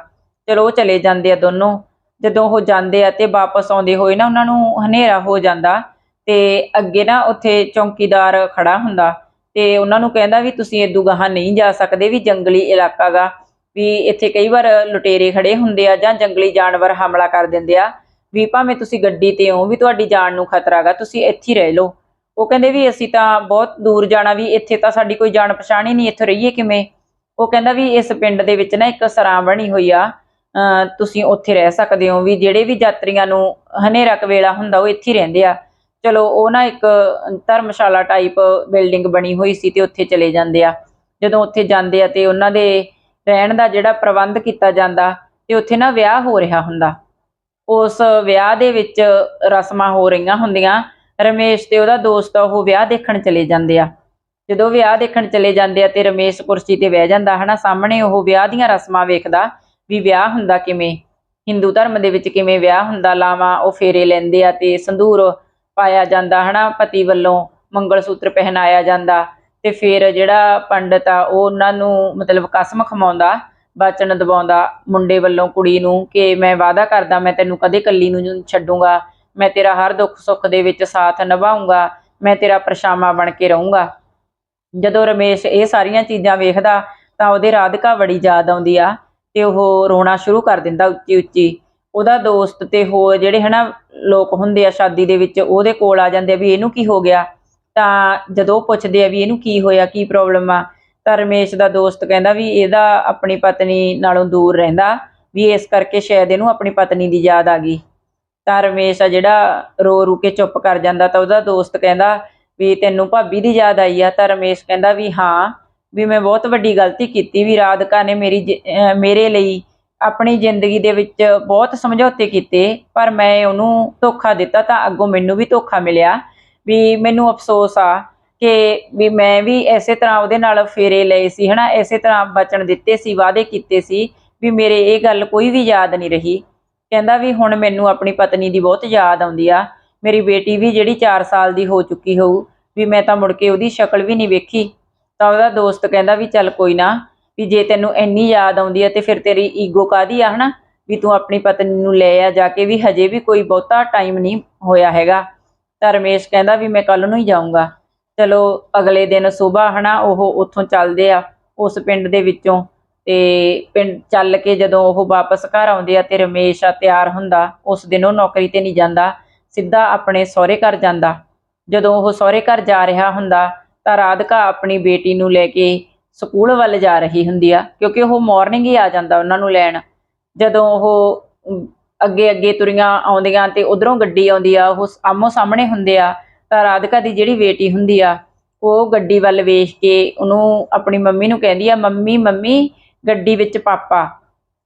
ਚਲੋ ਉਹ ਚਲੇ ਜਾਂਦੇ ਆ ਦੋਨੋਂ। ਜਦੋਂ ਉਹ ਜਾਂਦੇ ਆ ਤੇ ਵਾਪਸ ਆਉਂਦੇ ਹੋਏ ਨਾ ਉਹਨਾਂ ਨੂੰ ਹਨੇਰਾ ਹੋ ਜਾਂਦਾ। ਤੇ ਅੱਗੇ ਨਾ ਉੱਥੇ ਚੌਕੀਦਾਰ ਖੜਾ ਹੁੰਦਾ ਤੇ ਉਹਨਾਂ ਨੂੰ ਕਹਿੰਦਾ ਵੀ ਤੁਸੀਂ ਇਦੋਂ ਗਾਹਾਂ ਨਹੀਂ ਜਾ ਸਕਦੇ ਵੀ ਜੰਗਲੀ ਇਲਾਕਾ ਗਾ, ਵੀ ਇੱਥੇ ਕਈ ਵਾਰ ਲੁਟੇਰੇ ਖੜੇ ਹੁੰਦੇ ਆ ਜਾਂ ਜੰਗਲੀ ਜਾਨਵਰ ਹਮਲਾ ਕਰ ਦਿੰਦੇ ਆ, ਵੀ ਭਾਵੇਂ ਤੁਸੀਂ ਗੱਡੀ ਤੇ ਹੋ ਵੀ ਤੁਹਾਡੀ ਜਾਨ ਨੂੰ ਖਤਰਾ ਗਾ, ਤੁਸੀਂ ਇੱਥੇ ਹੀ ਰਹਿ ਲਓ। ਉਹ ਕਹਿੰਦੇ ਵੀ ਅਸੀਂ ਤਾਂ ਬਹੁਤ ਦੂਰ ਜਾਣਾ ਵੀ ਇੱਥੇ ਤਾਂ ਸਾਡੀ ਕੋਈ ਜਾਣ ਪਛਾਣ ਹੀ ਨਹੀਂ, ਇੱਥੇ ਰਹੀਏ ਕਿਵੇਂ? ਉਹ ਕਹਿੰਦਾ ਵੀ ਇਸ ਪਿੰਡ ਦੇ ਵਿੱਚ ਨਾ ਇੱਕ ਸਰਾਂ ਬਣੀ ਹੋਈ ਆ ਤੁਸੀਂ ਉੱਥੇ ਰਹਿ ਸਕਦੇ ਹੋ ਵੀ ਜਿਹੜੇ ਵੀ ਯਾਤਰੀਆਂ ਨੂੰ ਹਨੇਰਾ ਕਵੇਲਾ ਹੁੰਦਾ ਉਹ ਇੱਥੇ ਰਹਿੰਦੇ ਆ। ਚਲੋ, ਉਹ ਨਾ ਇੱਕ ਧਰਮਸ਼ਾਲਾ ਟਾਈਪ ਬਿਲਡਿੰਗ ਬਣੀ ਹੋਈ ਸੀ ਤੇ ਉੱਥੇ ਚਲੇ ਜਾਂਦੇ ਆ। ਜਦੋਂ ਉੱਥੇ ਜਾਂਦੇ ਆ ਤੇ ਉਹਨਾਂ ਦੇ ਰਹਿਣ ਦਾ ਜਿਹੜਾ ਪ੍ਰਬੰਧ ਕੀਤਾ ਜਾਂਦਾ ਤੇ ਉੱਥੇ ਨਾ ਵਿਆਹ ਹੋ ਰਿਹਾ ਹੁੰਦਾ। ਉਸ ਵਿਆਹ ਦੇ ਵਿੱਚ ਰਸਮਾਂ ਹੋ ਰਹੀਆਂ ਹੁੰਦੀਆਂ। ਰਮੇਸ਼ ਤੇ ਉਹਦਾ ਦੋਸਤ ਉਹ ਵਿਆਹ ਦੇਖਣ ਚਲੇ ਜਾਂਦੇ ਆ। ਜਦੋਂ ਵਿਆਹ ਦੇਖਣ ਚਲੇ ਜਾਂਦੇ ਆ ਤੇ ਰਮੇਸ਼ ਕੁਰਸੀ ਤੇ ਬਹਿ ਜਾਂਦਾ, ਹਨਾ? ਸਾਹਮਣੇ ਉਹ ਵਿਆਹ ਦੀਆਂ ਰਸਮਾਂ ਵੇਖਦਾ ਵੀ ਵਿਆਹ ਹੁੰਦਾ ਕਿਵੇਂ? ਹਿੰਦੂ ਧਰਮ ਦੇ ਵਿੱਚ ਕਿਵੇਂ ਵਿਆਹ ਹੁੰਦਾ? ਲਾਵਾਂ ਉਹ ਫੇਰੇ ਲੈਂਦੇ ਆ ਤੇ ਸੰਧੂਰ ਪਾਇਆ ਜਾਂਦਾ, ਹਨਾ? ਪਤੀ ਵੱਲੋਂ ਮੰਗਲ ਸੂਤਰ ਪਹਿਨਾਇਆ ਜਾਂਦਾ ਤੇ ਫਿਰ ਜਿਹੜਾ ਪੰਡਤ ਆ, ਉਹ ਉਹਨਾਂ ਨੂੰ ਮਤਲਬ ਕਸਮ ਖਮਾਉਂਦਾ ਬਚਨ ਦਵਾਉਂਦਾ ਮੁੰਡੇ ਵੱਲੋਂ ਕੁੜੀ ਨੂੰ ਕਿ ਮੈਂ ਵਾਅਦਾ ਕਰਦਾ, ਮੈਂ ਤੈਨੂੰ ਕਦੇ ਕੱਲੀ ਨੂੰ ਨਹੀਂ ਛੱਡੂੰਗਾ, ਮੈਂ ਤੇਰਾ ਹਰ ਦੁੱਖ ਸੁੱਖ ਦੇ ਵਿੱਚ ਸਾਥ ਨਿਭਾਉਂਗਾ ਮੈਂ ਤੇਰਾ ਪਰਛਾਵਾਂ ਬਣ ਕੇ ਰਹੂੰਗਾ। ਜਦੋਂ ਰਮੇਸ਼ ਇਹ ਸਾਰੀਆਂ ਚੀਜ਼ਾਂ ਵੇਖਦਾ, ਤਾਂ ਉਹਦੇ ਰਾਧਿਕਾ ਬੜੀ ਯਾਦ ਆਉਂਦੀ ਆ ਤੇ ਉਹ ਰੋਣਾ ਸ਼ੁਰੂ ਕਰ ਦਿੰਦਾ ਉੱਚੀ ਉੱਚੀ ਉਹਦਾ ਦੋਸਤ ਤੇ ਹੋਰ ਜਿਹੜੇ ਹਨਾ ਲੋਕ ਹੁੰਦੇ ਆ ਸ਼ਾਦੀ ਦੇ ਵਿੱਚ, ਉਹਦੇ ਕੋਲ ਆ ਜਾਂਦੇ ਆ ਵੀ ਇਹਨੂੰ ਕੀ ਹੋ ਗਿਆ? ਤਾਂ ਜਦੋਂ ਪੁੱਛਦੇ ਆ ਵੀ ਇਹਨੂੰ ਕੀ ਹੋਇਆ, ਕੀ ਪ੍ਰੋਬਲਮ ਆ, ਤਾਂ ਰਮੇਸ਼ ਦਾ ਦੋਸਤ ਕਹਿੰਦਾ ਵੀ ਇਹਦਾ ਆਪਣੀ ਪਤਨੀ ਨਾਲੋਂ ਦੂਰ ਰਹਿੰਦਾ, ਵੀ ਇਸ ਕਰਕੇ ਸ਼ਾਇਦ ਇਹਨੂੰ ਆਪਣੀ ਪਤਨੀ ਦੀ ਯਾਦ ਆ ਗਈ। ਤਾਂ ਰਮੇਸ਼ ਆ ਜਿਹੜਾ ਰੋ ਰੂ ਕੇ ਚੁੱਪ ਕਰ ਜਾਂਦਾ ਤਾਂ ਉਹਦਾ ਦੋਸਤ ਕਹਿੰਦਾ ਵੀ ਤੈਨੂੰ ਭਾਬੀ ਦੀ ਯਾਦ ਆਈ ਆ, ਤਾਂ ਰਮੇਸ਼ ਕਹਿੰਦਾ ਵੀ ਹਾਂ, ਵੀ ਮੈਂ ਬਹੁਤ ਵੱਡੀ ਗਲਤੀ ਕੀਤੀ, ਵੀ ਰਾਧਿਕਾ ਨੇ ਮੇਰੀ ਜ- ਮੇਰੇ ਲਈ ਆਪਣੀ ਜ਼ਿੰਦਗੀ ਦੇ ਵਿੱਚ ਬਹੁਤ ਸਮਝੌਤੇ ਕੀਤੇ, ਪਰ ਮੈਂ ਉਹਨੂੰ ਧੋਖਾ ਦਿੱਤਾ ਤਾਂ ਅੱਗੋਂ ਮੈਨੂੰ ਵੀ ਧੋਖਾ ਮਿਲਿਆ। ਵੀ ਮੈਨੂੰ ਅਫਸੋਸ ਆ ਕਿ ਵੀ ਮੈਂ ਵੀ ਐਸੇ ਤਰ੍ਹਾਂ ਉਹਦੇ ਨਾਲ ਫੇਰੇ ਲਏ ਸੀ, ਹਨਾ, ਐਸੇ ਤਰ੍ਹਾਂ ਬਚਣ ਦਿੱਤੇ ਸੀ, ਵਾਅਦੇ ਕੀਤੇ ਸੀ ਵੀ ਮੇਰੇ ਇਹ ਗੱਲ ਕੋਈ ਵੀ ਯਾਦ ਨਹੀਂ ਰਹੀ। ਕਹਿੰਦਾ ਵੀ ਹੁਣ ਮੈਨੂੰ ਆਪਣੀ ਪਤਨੀ ਦੀ ਬਹੁਤ ਯਾਦ ਆਉਂਦੀ ਆ। ਮੇਰੀ ਬੇਟੀ ਵੀ ਜਿਹੜੀ 4 ਸਾਲ ਦੀ ਹੋ ਚੁੱਕੀ ਹੋਊ, ਵੀ ਮੈਂ ਤਾਂ ਮੁੜ ਕੇ ਉਹਦੀ ਸ਼ਕਲ ਵੀ ਨਹੀਂ ਵੇਖੀ। ਤਾਂ ਉਹਦਾ ਦੋਸਤ ਕਹਿੰਦਾ ਵੀ ਚੱਲ ਕੋਈ ਨਾ ਵੀ ਜੇ ਤੈਨੂੰ ਇੰਨੀ ਯਾਦ ਆਉਂਦੀ ਹੈ ਤੇ ਫਿਰ ਤੇਰੀ ਈਗੋ ਕਾਦੀ ਆ, ਹਨਾ? ਵੀ ਤੂੰ ਆਪਣੀ ਪਤਨੀ ਨੂੰ ਲੈ ਆ ਜਾ ਕੇ ਵੀ ਹਜੇ ਵੀ ਕੋਈ ਬਹੁਤਾ ਟਾਈਮ ਨਹੀਂ ਹੋਇਆ ਹੈਗਾ। ਤਾਂ ਰਮੇਸ਼ ਕਹਿੰਦਾ ਵੀ ਮੈਂ ਕੱਲ ਨੂੰ ਹੀ ਜਾਊਂਗਾ। ਚਲੋ, ਅਗਲੇ ਦਿਨ ਸਵੇਰ, ਹਨਾ, ਉਹ ਉੱਥੋਂ ਚੱਲਦੇ ਆ, ਉਸ ਪਿੰਡ ਦੇ ਵਿੱਚੋਂ। ਤੇ ਪਿੰਡ ਚੱਲ ਕੇ ਜਦੋਂ ਉਹ ਵਾਪਸ ਘਰ ਆਉਂਦੇ ਆ ਤੇ ਰਮੇਸ਼ ਆ, ਤਿਆਰ ਹੁੰਦਾ, ਉਸ ਦਿਨ ਉਹ ਨੌਕਰੀ ਤੇ ਨਹੀਂ ਜਾਂਦਾ। ਸਿੱਧਾ ਆਪਣੇ ਸਹੁਰੇ ਘਰ ਜਾਂਦਾ। ਜਦੋਂ ਉਹ ਸਹੁਰੇ ਘਰ ਜਾ ਰਿਹਾ ਹੁੰਦਾ, ਤਾਂ ਰਾਧਿਕਾ ਆਪਣੀ ਬੇਟੀ ਨੂੰ ਲੈ ਕੇ ਸਕੂਲ ਵੱਲ ਜਾ ਰਹੀ ਹੁੰਦੀ ਆ, ਕਿਉਂਕਿ ਉਹ ਮਾਰਨਿੰਗ ਹੀ ਆ ਜਾਂਦਾ ਉਹਨਾਂ ਨੂੰ ਲੈਣ। ਜਦੋਂ ਉਹ ਅੱਗੇ ਅੱਗੇ ਤੁਰੀਆਂ ਆਉਂਦੀਆਂ ਤੇ ਉਧਰੋਂ ਗੱਡੀ ਆਉਂਦੀ ਆ, ਉਹ ਆਮੋ ਸਾਹਮਣੇ ਹੁੰਦੇ ਆ, ਤਾਂ ਰਾਧਿਕਾ ਦੀ ਜਿਹੜੀ ਬੇਟੀ ਹੁੰਦੀ ਆ, ਉਹ ਗੱਡੀ ਵੱਲ ਵੇਖ ਕੇ ਉਹਨੂੰ ਆਪਣੀ ਮੰਮੀ ਨੂੰ ਕਹਿੰਦੀ ਆ, ਮੰਮੀ ਮੰਮੀ, ਗੱਡੀ ਵਿੱਚ ਪਾਪਾ।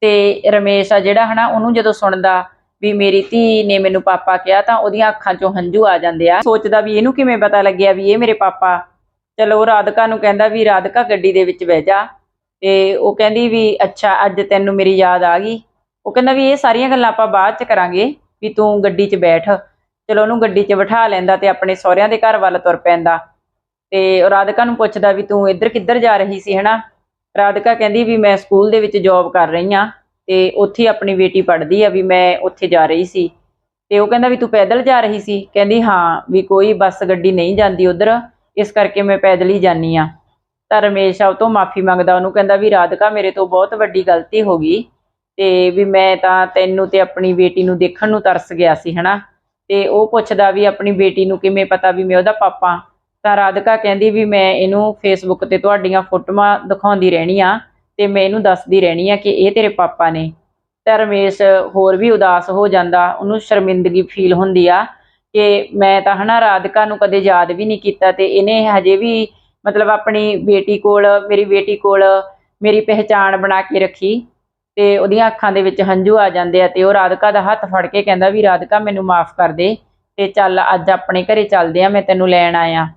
ਤੇ ਰਮੇਸ਼ ਆ ਜਿਹੜਾ ਹਨਾ, ਉਹਨੂੰ ਜਦੋਂ ਸੁਣਦਾ ਵੀ ਮੇਰੀ ਧੀ ਨੇ ਮੈਨੂੰ ਪਾਪਾ ਕਿਹਾ, ਤਾਂ ਉਹਦੀਆਂ ਅੱਖਾਂ 'ਚੋਂ ਹੰਝੂ ਆ ਜਾਂਦੇ ਆ। ਸੋਚਦਾ ਵੀ ਇਹਨੂੰ ਕਿਵੇਂ ਪਤਾ ਲੱਗਿਆ ਵੀ ਇਹ ਮੇਰੇ ਪਾਪਾ ਚਲੋ ਉਹ ਰਾਧਿਕਾ ਨੂੰ ਕਹਿੰਦਾ ਵੀ ਰਾਧਿਕਾ ਗੱਡੀ ਦੇ ਵਿੱਚ ਬਹਿ ਜਾ। ਤੇ ਉਹ ਕਹਿੰਦੀ ਵੀ ਅੱਛਾ, ਅੱਜ ਤੈਨੂੰ ਮੇਰੀ ਯਾਦ ਆ ਗਈ। ਉਹ ਕਹਿੰਦਾ ਵੀ ਇਹ ਸਾਰੀਆਂ ਗੱਲਾਂ ਆਪਾਂ ਬਾਅਦ ਚ ਕਰਾਂਗੇ ਵੀ ਤੂੰ ਗੱਡੀ 'ਚ ਬੈਠ। ਚਲੋ ਉਹਨੂੰ ਗੱਡੀ 'ਚ ਬਿਠਾ ਲੈਂਦਾ ਤੇ ਆਪਣੇ ਸਹੁਰਿਆਂ ਦੇ ਘਰ ਵੱਲ ਤੁਰ ਪੈਂਦਾ। ਤੇ ਉਹ ਰਾਧਿਕਾ ਨੂੰ ਪੁੱਛਦਾ ਵੀ ਤੂੰ ਇੱਧਰ ਕਿੱਧਰ ਜਾ ਰਹੀ ਸੀ, ਹਨਾ? ਰਾਧਿਕਾ ਕਹਿੰਦੀ ਵੀ ਮੈਂ ਸਕੂਲ ਦੇ ਵਿੱਚ ਜੌਬ ਕਰ ਰਹੀ ਆ ਤੇ ਉੱਥੇ ਆਪਣੀ ਬੇਟੀ ਪੜ੍ਹਦੀ ਆ ਵੀ ਮੈਂ ਉੱਥੇ ਜਾ ਰਹੀ ਸੀ। ਤੇ ਉਹ ਕਹਿੰਦਾ ਵੀ ਤੂੰ ਪੈਦਲ ਜਾ ਰਹੀ ਸੀ? ਕਹਿੰਦੀ ਹਾਂ ਵੀ ਕੋਈ ਬੱਸ ਗੱਡੀ ਨਹੀਂ ਜਾਂਦੀ ਉਧਰ। ਇਸ ਕਰਕੇ ਮੈਂ ਪੈਦਲ ਹੀ ਜਾਨੀ ਆ ਤਾਂ ਰਮੇਸ਼ ਆ, ਉਹ ਤੋਂ ਮਾਫੀ ਮੰਗਦਾ। ਉਹਨੂੰ ਕਹਿੰਦਾ ਵੀ ਰਾਧਿਕਾ, ਮੇਰੇ ਤੋਂ ਬਹੁਤ ਵੱਡੀ ਗਲਤੀ ਹੋ ਗਈ ਤੇ ਵੀ ਮੈਂ ਤਾਂ ਤੈਨੂੰ ਤੇ ਆਪਣੀ ਬੇਟੀ ਨੂੰ ਦੇਖਣ ਨੂੰ ਤਰਸ ਗਿਆ ਸੀ, ਹਨਾ? ਤੇ ਉਹ ਪੁੱਛਦਾ ਵੀ ਆਪਣੀ ਬੇਟੀ ਨੂੰ ਕਿਵੇਂ ਪਤਾ ਵੀ ਮੈਂ ਉਹਦਾ ਪਾਪਾ। ਤਾਂ ਰਾਧਿਕਾ ਕਹਿੰਦੀ ਵੀ ਮੈਂ ਇਹਨੂੰ ਫੇਸਬੁੱਕ ਤੇ ਤੁਹਾਡੀਆਂ ਫੋਟੋਆਂ ਦਿਖਾਉਂਦੀ ਰਹਿਣੀ ਆ ਤੇ ਮੈਂ ਇਹਨੂੰ ਦੱਸਦੀ ਰਹਿਣੀ ਆ ਕਿ ਇਹ ਤੇਰੇ ਪਾਪਾ ਨੇ। ਤਾਂ ਰਮੇਸ਼ ਹੋਰ ਵੀ ਉਦਾਸ ਹੋ ਜਾਂਦਾ। ਉਹਨੂੰ ਸ਼ਰਮਿੰਦਗੀ ਫੀਲ ਹੁੰਦੀ ਆ ਕਿ ਮੈਂ ਤਾਂ ਹਨਾ ਰਾਧਿਕਾ ਨੂੰ ਕਦੇ ਯਾਦ ਵੀ ਨਹੀਂ ਕੀਤਾ ਤੇ ਇਹਨੇ ਹਜੇ ਵੀ ਮਤਲਬ ਆਪਣੀ ਬੇਟੀ ਕੋਲ, ਮੇਰੀ ਬੇਟੀ ਕੋਲ ਮੇਰੀ ਪਹਿਚਾਣ ਬਣਾ ਕੇ ਰੱਖੀ ਤੇ ਉਹਦੀਆਂ ਅੱਖਾਂ ਦੇ ਵਿੱਚ ਹੰਝੂ ਆ ਜਾਂਦੇ ਆ ਤੇ ਉਹ ਰਾਧਿਕਾ ਦਾ ਹੱਥ ਫੜ ਕੇ ਕਹਿੰਦਾ ਵੀ ਰਾਧਿਕਾ ਮੈਨੂੰ ਮਾਫ ਕਰ ਦੇ ਤੇ ਚੱਲ ਅੱਜ ਆਪਣੇ ਘਰੇ ਚੱਲਦੇ ਆ, ਮੈਂ ਤੈਨੂੰ ਲੈਣ ਆਇਆ।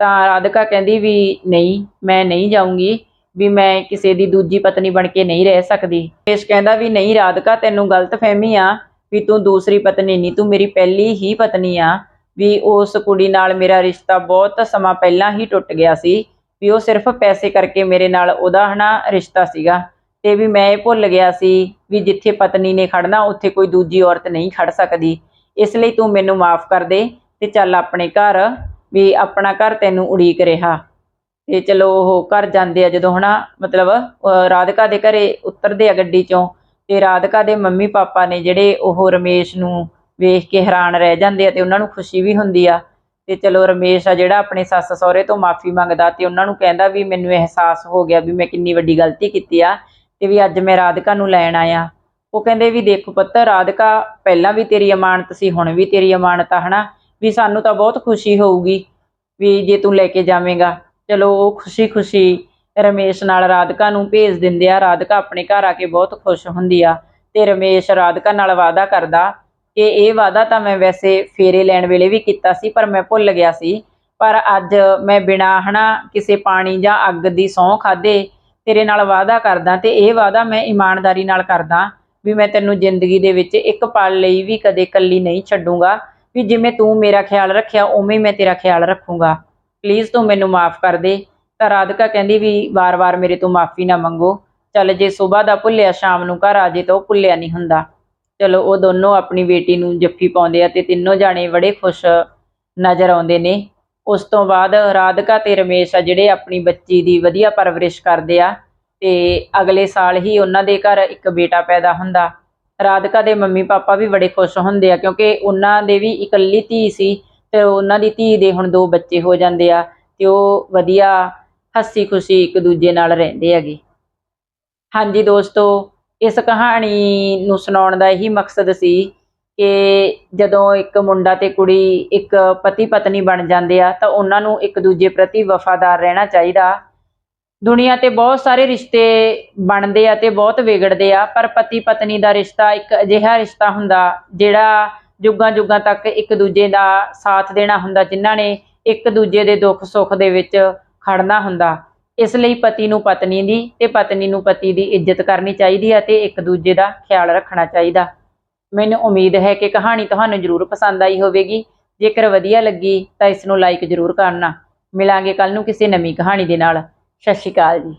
ਤਾਂ ਰਾਧਿਕਾ ਕਹਿੰਦੀ ਵੀ ਨਹੀਂ, ਮੈਂ ਨਹੀਂ ਜਾਊਂਗੀ, ਵੀ ਮੈਂ ਕਿਸੇ ਦੀ ਦੂਜੀ ਪਤਨੀ ਬਣ ਕੇ ਨਹੀਂ ਰਹਿ ਸਕਦੀ। ਇਸ ਕਹਿੰਦਾ ਵੀ ਨਹੀਂ ਰਾਧਿਕਾ, ਤੈਨੂੰ ਗਲਤਫਹਿਮੀ ਆ ਵੀ ਤੂੰ ਦੂਸਰੀ ਪਤਨੀ ਨਹੀਂ, ਤੂੰ ਮੇਰੀ ਪਹਿਲੀ ਹੀ ਪਤਨੀ ਆ। ਵੀ ਉਸ ਕੁੜੀ ਨਾਲ ਮੇਰਾ ਰਿਸ਼ਤਾ ਬਹੁਤ ਸਮਾਂ ਪਹਿਲਾਂ ਹੀ ਟੁੱਟ ਗਿਆ ਸੀ, ਵੀ ਉਹ ਸਿਰਫ ਪੈਸੇ ਕਰਕੇ ਮੇਰੇ ਨਾਲ ਉਹਦਾ ਹਨਾ ਰਿਸ਼ਤਾ ਸੀਗਾ। ਤੇ ਵੀ ਮੈਂ ਇਹ ਭੁੱਲ ਗਿਆ ਸੀ ਵੀ ਜਿੱਥੇ ਪਤਨੀ ਨੇ ਖੜਨਾ, ਉੱਥੇ ਕੋਈ ਦੂਜੀ ਔਰਤ ਨਹੀਂ ਖੜ ਸਕਦੀ। ਇਸ ਲਈ ਤੂੰ ਮੈਨੂੰ ਮਾਫ ਕਰ ਦੇ ਤੇ ਚੱਲ ਆਪਣੇ ਘਰ, ਵੀ ਆਪਣਾ ਘਰ ਤੈਨੂੰ ਉਡੀਕ ਰਿਹਾ। ਤੇ ਚਲੋ ਉਹ ਘਰ ਜਾਂਦੇ ਆ ਜਦੋਂ ਹਨਾ, ਮਤਲਬ, ਅਹ ਰਾਧਿਕਾ ਦੇ ਘਰੇ ਉਤਰਦੇ ਆ ਗੱਡੀ ਚੋਂ। ਤੇ ਰਾਧਿਕਾ ਦੇ ਮੰਮੀ ਪਾਪਾ ਨੇ ਜਿਹੜੇ ਉਹ ਰਮੇਸ਼ ਨੂੰ ਵੇਖ ਕੇ ਹੈਰਾਨ ਰਹਿ ਜਾਂਦੇ ਆ ਤੇ ਉਹਨਾਂ ਨੂੰ ਖੁਸ਼ੀ ਵੀ ਹੁੰਦੀ ਆ। ਤੇ ਚਲੋ ਰਮੇਸ਼ ਆ ਜਿਹੜਾ ਆਪਣੇ ਸੱਸ ਸਹੁਰੇ ਤੋਂ ਮਾਫੀ ਮੰਗਦਾ ਤੇ ਉਹਨਾਂ ਨੂੰ ਕਹਿੰਦਾ ਵੀ ਮੈਨੂੰ ਅਹਿਸਾਸ ਹੋ ਗਿਆ ਵੀ ਮੈਂ ਕਿੰਨੀ ਵੱਡੀ ਗਲਤੀ ਕੀਤੀ ਆ ਤੇ ਵੀ ਅੱਜ ਮੈਂ ਰਾਧਿਕਾ ਨੂੰ ਲੈਣ ਆਇਆ। ਉਹ ਕਹਿੰਦੇ ਵੀ ਦੇਖੋ ਪੁੱਤ, ਰਾਧਿਕਾ ਪਹਿਲਾਂ ਵੀ ਤੇਰੀ ਅਮਾਨਤ ਸੀ, ਹੁਣ ਵੀ ਤੇਰੀ ਅਮਾਨਤ ਆ, ਹਨਾ? ਵੀ ਸਾਨੂੰ ਤਾਂ ਬਹੁਤ ਖੁਸ਼ੀ ਹੋਊਗੀ ਵੀ ਜੇ ਤੂੰ ਲੈ ਕੇ ਜਾਵੇਂਗਾ। ਚਲੋ ਉਹ ਖੁਸ਼ੀ-ਖੁਸ਼ੀ ਰਮੇਸ਼ ਨਾਲ ਰਾਧਿਕਾ ਨੂੰ ਭੇਜ ਦਿੰਦੇ ਆ। ਰਾਧਿਕਾ ਆਪਣੇ ਘਰ ਆ ਕੇ ਬਹੁਤ ਖੁਸ਼ ਹੁੰਦੀ ਆ ਤੇ ਰਮੇਸ਼ ਰਾਧਿਕਾ ਨਾਲ ਵਾਅਦਾ ਕਰਦਾ ਕਿ ਇਹ ਵਾਅਦਾ ਤਾਂ ਮੈਂ ਵੈਸੇ ਫੇਰੇ ਲੈਣ ਵੇਲੇ ਵੀ ਕੀਤਾ ਸੀ, ਪਰ ਮੈਂ ਭੁੱਲ ਗਿਆ ਸੀ। ਪਰ ਅੱਜ ਮੈਂ ਬਿਨਾ ਹਨਾ ਕਿਸੇ ਪਾਣੀ ਜਾਂ ਅੱਗ ਦੀ ਸਹੁੰ ਖਾਦੇ ਤੇਰੇ ਨਾਲ ਵਾਅਦਾ ਕਰਦਾ ਤੇ ਇਹ ਵਾਅਦਾ ਮੈਂ ਇਮਾਨਦਾਰੀ ਨਾਲ ਕਰਦਾ ਵੀ ਮੈਂ ਤੈਨੂੰ ਜ਼ਿੰਦਗੀ ਦੇ ਵਿੱਚ ਇੱਕ ਪਲ ਲਈ ਵੀ ਕਦੇ ਇਕੱਲੀ ਨਹੀਂ ਛੱਡੂੰਗਾ। ਵੀ ਜਿਵੇਂ ਤੂੰ ਮੇਰਾ ਖਿਆਲ ਰੱਖਿਆ, ਉਵੇਂ ਹੀ ਮੈਂ ਤੇਰਾ ਖਿਆਲ ਰੱਖੂੰਗਾ। ਪਲੀਜ਼ ਤੂੰ ਮੈਨੂੰ ਮਾਫ ਕਰ ਦੇ। ਤਾਂ ਰਾਧਿਕਾ ਕਹਿੰਦੀ ਵੀ ਵਾਰ-ਵਾਰ ਮੇਰੇ ਤੋਂ ਮਾਫੀ ਨਾ ਮੰਗੋ। ਚੱਲ ਜੇ ਸਵੇਰ ਦਾ ਭੁੱਲਿਆ, ਸ਼ਾਮ ਨੂੰ ਘਰ ਆ ਜੇ ਤਾਂ ਉਹ ਭੁੱਲਿਆ ਨਹੀਂ ਹੁੰਦਾ। ਚਲੋ ਉਹ ਦੋਨੋਂ ਆਪਣੀ ਬੇਟੀ ਨੂੰ ਜੱਫੀ ਪਾਉਂਦੇ ਆ ਤੇ ਤਿੰਨੋਂ ਜਾਣੇ ਬੜੇ ਖੁਸ਼ ਨਜ਼ਰ ਆਉਂਦੇ ਨੇ। ਉਸ ਤੋਂ ਬਾਅਦ ਰਾਧਿਕਾ ਤੇ ਰਮੇਸ਼ ਆ ਜਿਹੜੇ ਆਪਣੀ ਬੱਚੀ ਦੀ ਵਧੀਆ ਪਰਵਰਿਸ਼ ਕਰਦੇ ਆ ਤੇ ਅਗਲੇ ਸਾਲ ਹੀ ਉਹਨਾਂ ਦੇ ਘਰ ਇੱਕ ਬੇਟਾ ਪੈਦਾ ਹੁੰਦਾ। ਰਾਧਿਕਾ ਦੇ ਮੰਮੀ ਪਾਪਾ ਵੀ ਬੜੇ ਖੁਸ਼ ਹੁੰਦੇ ਆ ਕਿਉਂਕਿ ਉਹਨਾਂ ਦੇ ਵੀ ਇਕੱਲੀ ਧੀ ਸੀ ਤੇ ਉਹਨਾਂ ਦੀ ਧੀ ਦੇ ਹੁਣ ਦੋ ਬੱਚੇ ਹੋ ਜਾਂਦੇ ਆ ਤੇ ਉਹ ਵਧੀਆ ਹੱਸੀ ਖੁਸ਼ੀ ਇੱਕ ਦੂਜੇ ਨਾਲ ਰਹਿੰਦੇ ਹੈਗੇ। ਹਾਂਜੀ ਦੋਸਤੋ, ਇਸ ਕਹਾਣੀ ਨੂੰ ਸੁਣਾਉਣ ਦਾ ਇਹੀ ਮਕਸਦ ਸੀ ਕਿ ਜਦੋਂ ਇੱਕ ਮੁੰਡਾ ਤੇ ਕੁੜੀ ਇੱਕ ਪਤੀ ਪਤਨੀ ਬਣ ਜਾਂਦੇ ਆ, ਤਾਂ ਉਹਨਾਂ ਨੂੰ ਇੱਕ ਦੂਜੇ ਪ੍ਰਤੀ ਵਫਾਦਾਰ ਰਹਿਣਾ ਚਾਹੀਦਾ। ਦੁਨੀਆ ਤੇ ਬਹੁਤ ਸਾਰੇ ਰਿਸ਼ਤੇ ਬਣਦੇ ਆ ਤੇ ਬਹੁਤ ਵਿਗੜਦੇ ਆ, ਪਰ ਪਤੀ ਪਤਨੀ ਦਾ ਰਿਸ਼ਤਾ ਇੱਕ ਅਜਿਹਾ ਰਿਸ਼ਤਾ ਹੁੰਦਾ ਜਿਹੜਾ ਜੁਗਾਂ ਜੁਗਾਂ ਤੱਕ ਇੱਕ ਦੂਜੇ ਦਾ ਸਾਥ ਦੇਣਾ ਹੁੰਦਾ, ਜਿਨ੍ਹਾਂ ਨੇ ਇੱਕ ਦੂਜੇ ਦੇ ਦੁੱਖ ਸੁੱਖ ਦੇ ਵਿੱਚ ਖੜਨਾ ਹੁੰਦਾ। ਇਸ ਲਈ ਪਤੀ ਨੂੰ ਪਤਨੀ ਦੀ ਤੇ ਪਤਨੀ ਨੂੰ ਪਤੀ ਦੀ ਇੱਜ਼ਤ ਕਰਨੀ ਚਾਹੀਦੀ ਹੈ ਤੇ ਇੱਕ ਦੂਜੇ ਦਾ ਖਿਆਲ ਰੱਖਣਾ ਚਾਹੀਦਾ। ਮੈਨੂੰ ਉਮੀਦ ਹੈ ਕਿ ਕਹਾਣੀ ਤੁਹਾਨੂੰ ਜ਼ਰੂਰ ਪਸੰਦ ਆਈ ਹੋਵੇਗੀ। ਜੇਕਰ ਵਧੀਆ ਲੱਗੀ ਤਾਂ ਇਸ ਨੂੰ ਲਾਈਕ ਜ਼ਰੂਰ ਕਰਨਾ। ਮਿਲਾਂਗੇ ਕੱਲ ਨੂੰ ਕਿਸੇ ਨਵੀਂ ਕਹਾਣੀ ਦੇ ਨਾਲ। ਸਤਿ ਸ਼੍ਰੀ ਅਕਾਲ ਜੀ।